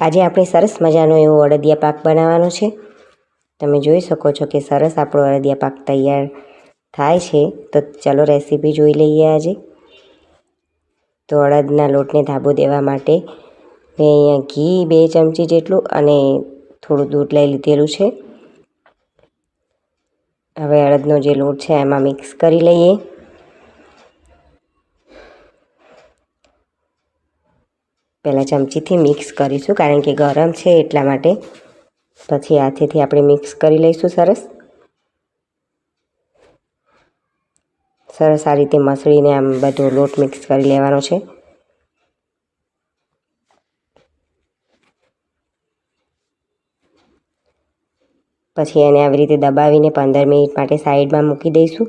આજે આપણે સરસ મજાનો એવો અડદિયા પાક બનાવવાનો છે. તમે જોઈ શકો છો કે સરસ આપણો અડદિયા પાક તૈયાર થાય છે. તો ચલો રેસીપી જોઈ લઈએ આજે. તો અડદના લોટને ધાબો દેવા માટે મેં અહીંયા ઘી બે ચમચી જેટલું અને થોડું દૂધ લઈ લીધેલું છે. હવે અડદનો જે લોટ છે, એમાં મિક્સ કરી લઈએ. પહેલાં ચમચીથી મિક્સ કરીશું કારણ કે ગરમ છે એટલા માટે. પછી હાથેથી આપણે મિક્સ કરી લઈશું સરસ. સરસ આ રીતે મસળીને આમ બધો લોટ મિક્સ કરી લેવાનો છે. પછી એને આવી રીતે દબાવીને પંદર મિનિટ માટે સાઈડમાં મૂકી દઈશું.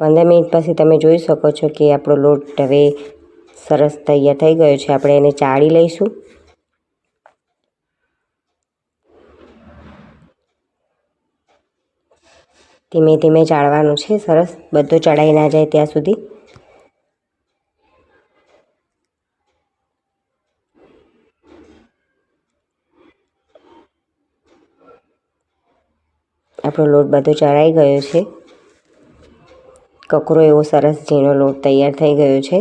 પંદર મિનિટ પછી તમે જોઈ શકો છો કે આપણો લોટ હવે સરસ તૈયાર થઈ ગયો છે. આપણે એને ચાળી લઈશું. ધીમે ધીમે ચાળવાનું છે. સરસ. બધું ચડાઈ ના જાય ત્યાં સુધી. આપણો લોટ બધો ચડાઈ ગયો છે. કકરો એવો સરસ ઝીણો લોટ તૈયાર થઈ ગયો છે.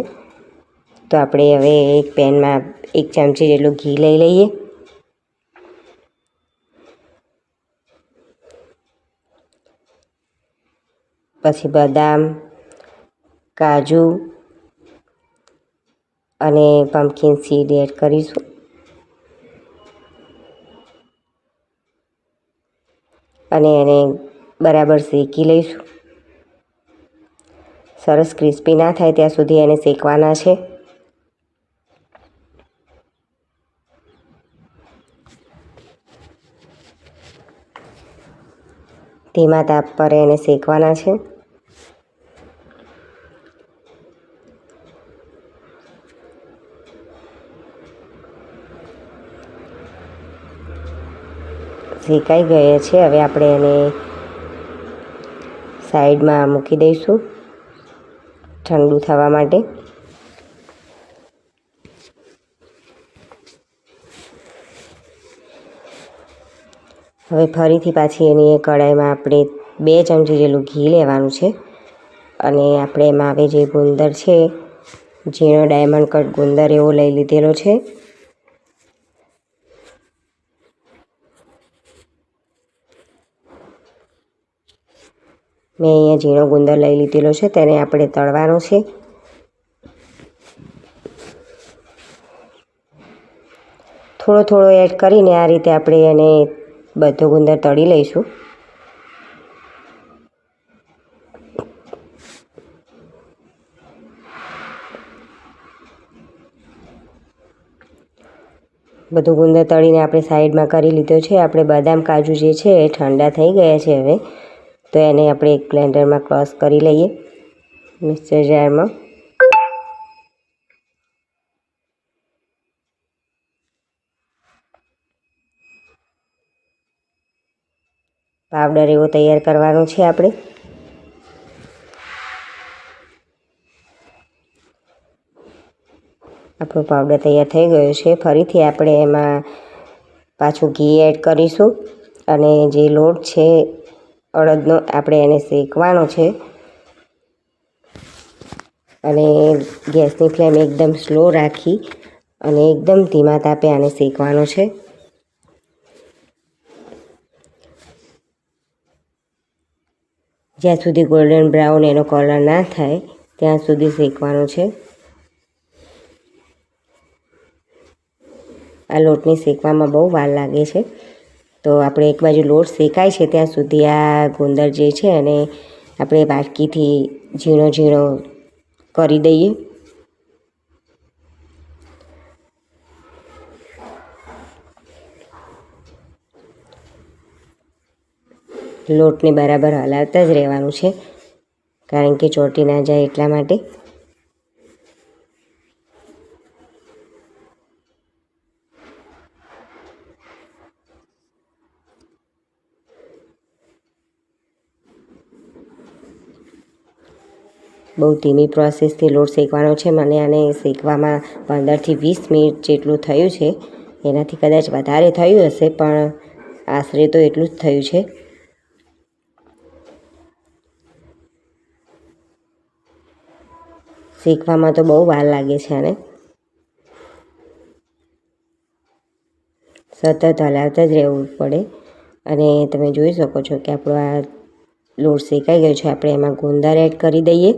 તો આપણે હવે એક પેનમાં એક ચમચી જેટલું ઘી લઈ લઈએ. પછી બદામ, કાજુ અને પમ્પકિન સીડ એડ કરીશું. અને એને બરાબર શેકી લઈશું. સરસ ક્રિસ્પી ના થાય ત્યાં સુધી એને શેકવાના છે. ધીમા તાપ પર એને શેકવાના છે. શેકાઈ ગયા છે. હવે આપણે એને સાઈડમાં મૂકી દઈશું ઠંડુ થવા માટે. હવે ફરીથી પાછી એની એ કઢાઈમાં આપણે બે ચમચી જેટલું ઘી લેવાનું છે. અને આપણે એમાં હવે જે ગુંદર છે, ઝીણો ડાયમંડ કટ ગુંદર એવો લઈ લીધેલો છે. મેં અહીંયા ઝીણો ગુંદર લઈ લીધેલો છે, તેને આપણે તળવાનો છે. થોડો થોડો એડ કરીને આ રીતે આપણે એને બધો ગુંદર તળી લઈશું. બધું ગુંદર તળીને આપણે સાઈડમાં કરી લીધો છે. આપણે બદામ, કાજુ જે છે એ ઠંડા થઈ ગયા છે હવે. તો એને આપણે એક બ્લેન્ડરમાં ક્રોસ કરી લઈએ. મિક્સર જારમાં. પાવડર એવો તૈયાર કરવાનો છે આપણે. આપણો પાવડર તૈયાર થઈ ગયો છે. ફરીથી આપણે એમાં પાછું ઘી એડ કરીશું અને જે લોટ છે, અડદનો આપણે એને શેકવાનો છે. અને ગેસની ફ્લેમ એકદમ સ્લો રાખી અને એકદમ ધીમા તાપે આને શેકવાનો છે. જ્યાં સુધી ગોલ્ડન બ્રાઉન એનો કલર ના થાય, ત્યાં સુધી શેકવાનો છે. આ લોટને શેકવામાં બહુ વાર લાગે છે. તો આપણે એક બાજુ લોટ શેકાય છે, ત્યાં સુધી આ ગુંદર જે છે એને આપણે બાટકીથી ઝીણો ઝીણો કરી દઈએ. લોટને બરાબર હલાવતા જ રહેવાનું છે. કારણ કે ચોટી ના જાય એટલા માટે. બહુ ધીમી પ્રોસેસથી લોટ શેકવાનો છે. મને આને શેકવામાં પંદરથી વીસ મિનિટ જેટલું થયું છે. એનાથી કદાચ વધારે થયું હશે, પણ આશરે તો એટલું જ થયું છે. શીખવામાં તો બહુ વાર લાગે છે આને. સતત હલાવતા જ રહેવું પડે. અને તમે જોઈ શકો છો કે આપણો આ લોટ શેકાઈ ગયો છે. આપણે એમાં ગુંદર એડ કરી દઈએ.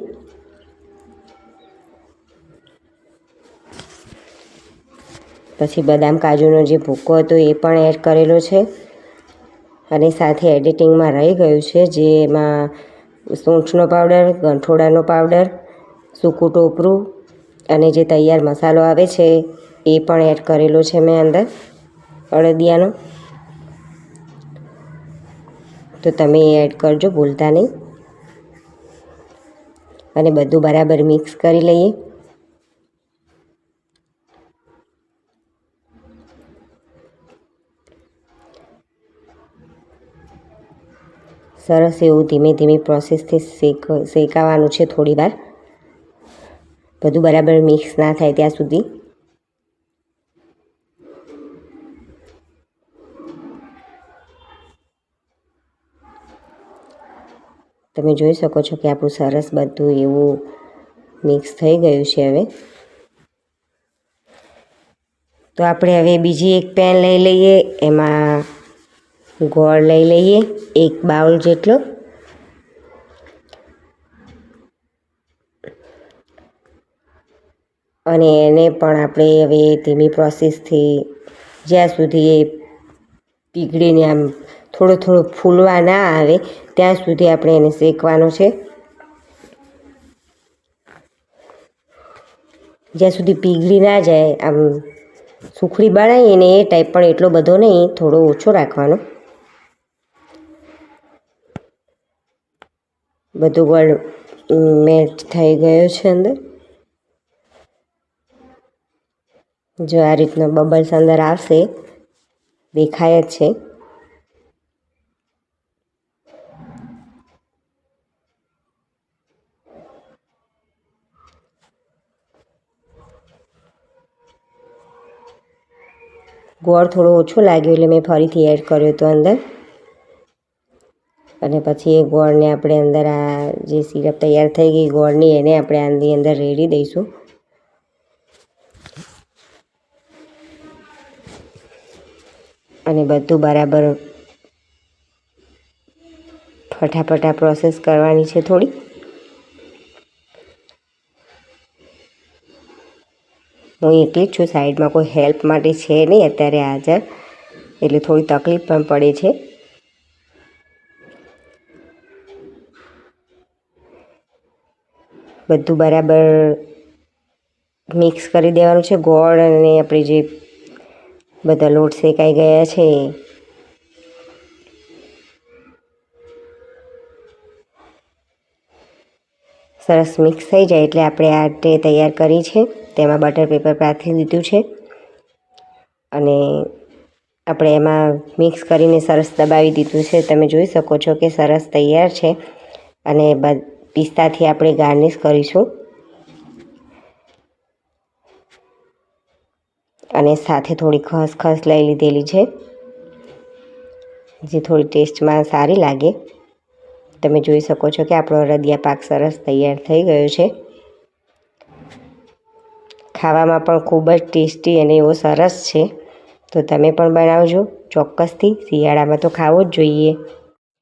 પછી બદામ કાજુનો જે ભૂકો હતો એ પણ એડ કરેલો છે. અને સાથે એડિટિંગમાં રહી ગયું છે જે એમાં સૂંઠનો પાવડર, ગંઠોડાનો પાવડર સૂકું ટોપરું અને જે તૈયાર મસાલો આવે છે, એ પણ એડ કરેલો છે મેં અંદર અળદિયાનો તો તમે એ એડ કરજો, ભૂલતા નહીં. અને બધું બરાબર મિક્સ કરી લઈએ. સરસ એવું ધીમે ધીમે પ્રોસેસથી શેક, શેકાવાનું છે થોડી વાર બધું બરાબર મિક્સ ના થાય ત્યાં સુધી. તમે જોઈ શકો છો કે આપણું સરસ બધું એવું મિક્સ થઈ ગયું છે હવે. તો આપણે હવે બીજી એક પેન લઈ લઈએ, એમાં ગોળ લઈ લઈએ, એક બાઉલ જેટલો. અને એને પણ આપણે હવે ધીમી પ્રોસેસથી જ્યાં સુધી એ પીગળીને આમ થોડો થોડો ફૂલવા ના આવે, ત્યાં સુધી આપણે એને શેકવાનું છે. જ્યાં સુધી પીગળી ના જાય, આમ સુખડી બનાવીએ એને એ ટાઈપ પણ એટલો બધો નહીં, થોડો ઓછો રાખવાનો. બધું ગળ મેચ થઈ ગયો છે અંદર. જો આ રીતનો બબલ્સ અંદર આવશે, દેખાય જ છે. ગોળ થોડો ઓછો લાગ્યો એટલે મેં ફરીથી એડ કર્યો હતો અંદર. અને પછી એ ગોળને આપણે અંદર આ જે સિરપ તૈયાર થઈ ગઈ ગોળની, એને આપણે આની અંદર રેડી દઈશું. અને બધું બરાબર ફટાફટા પ્રોસેસ કરવાની છે થોડી. હું એકલી જ છું, સાઈડમાં કોઈ હેલ્પ માટે છે નહીં, અત્યારે હાજર. એટલે થોડી તકલીફ પણ પડે છે. બધું બરાબર મિક્સ કરી દેવાનું છે, ગોળ અને આપણે જે બધા લોટ શેકાઈ ગયા છે. સરસ મિક્સ થઈ જાય એટલે આપણે આ ટ્રે તૈયાર કરી છે. તેમાં બટર પેપર પાથરી દીધું છે. અને આપણે એમાં મિક્સ કરીને સરસ દબાવી દીધું છે. તમે જોઈ શકો છો કે સરસ તૈયાર છે. અને પિસ્તાથી આપણે ગાર્નિશ કરીશું. અને સાથે થોડી ખસખસ લઈ લીધેલી છે. જે થોડી ટેસ્ટમાં સારી લાગે. તમે જોઈ શકો છો કે આપણો રદિયા પાક સરસ તૈયાર થઈ ગયો છે. ખાવામાં પણ ખૂબ જ ટેસ્ટી અને એવો સરસ છે. તો તમે પણ બનાવજો. ચોક્કસથી શિયાળામાં તો ખાવો જ જોઈએ.